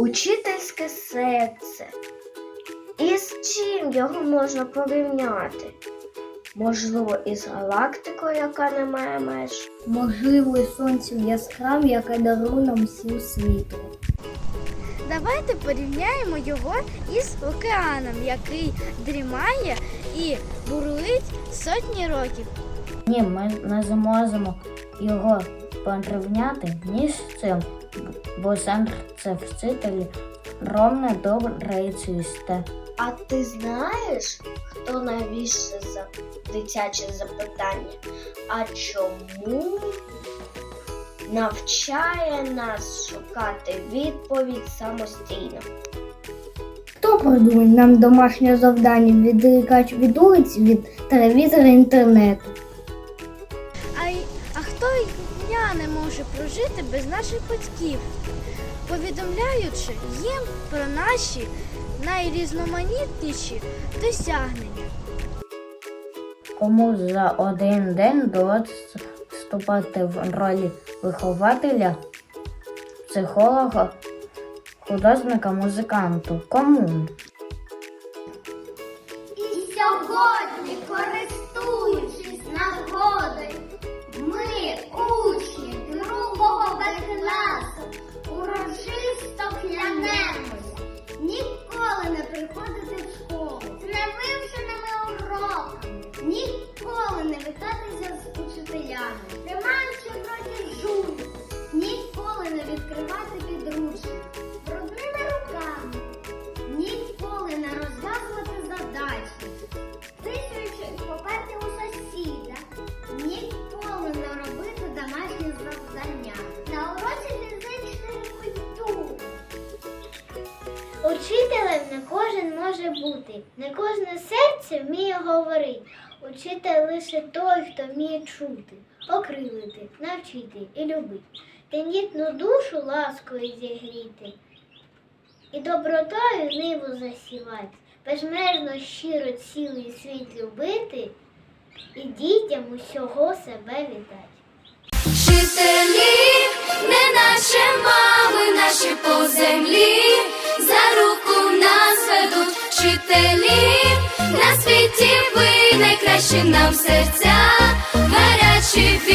Учительське серце. І з чим його можна порівняти? Можливо, із галактикою, яка не має меж. Можливо, і сонцем яскравим, яке дарує нам сил світу. Давайте порівняємо його із океаном, який дрімає і бурлить сотні років. Ні, ми не зможемо його порівняти ні з цим, бо серце вчителі ровне до речисте. А ти знаєш, хто навіщо за дитяче запитання? А чому навчає нас шукати відповідь самостійно? Хто придумав нам домашнє завдання відрікати від вулиці, від телевізора інтернету? Й дня не може прожити без наших батьків, повідомляючи їм про наші найрізноманітніші досягнення. Кому за один день доводиться вступати в ролі вихователя, психолога, художника, музиканту? Кому? І сьогодні, користуючись не кожен може бути, не кожне серце вміє говорити. Учитель лише той, хто вміє чути, окрилити, навчити і любити, тендітну душу ласкою зігріти і добротою ниву засівати, безмежно щиро цілий світ любити і дітям усього себе віддати. Вчителі, не наче мами наші по землі, ведуть вчителі, на світі ви найкращі нам серця, гарячі.